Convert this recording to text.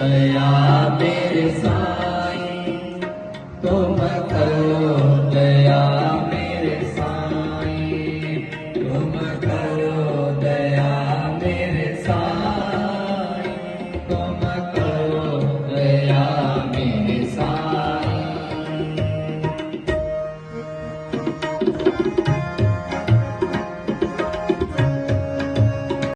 दया मेरे साईं तुम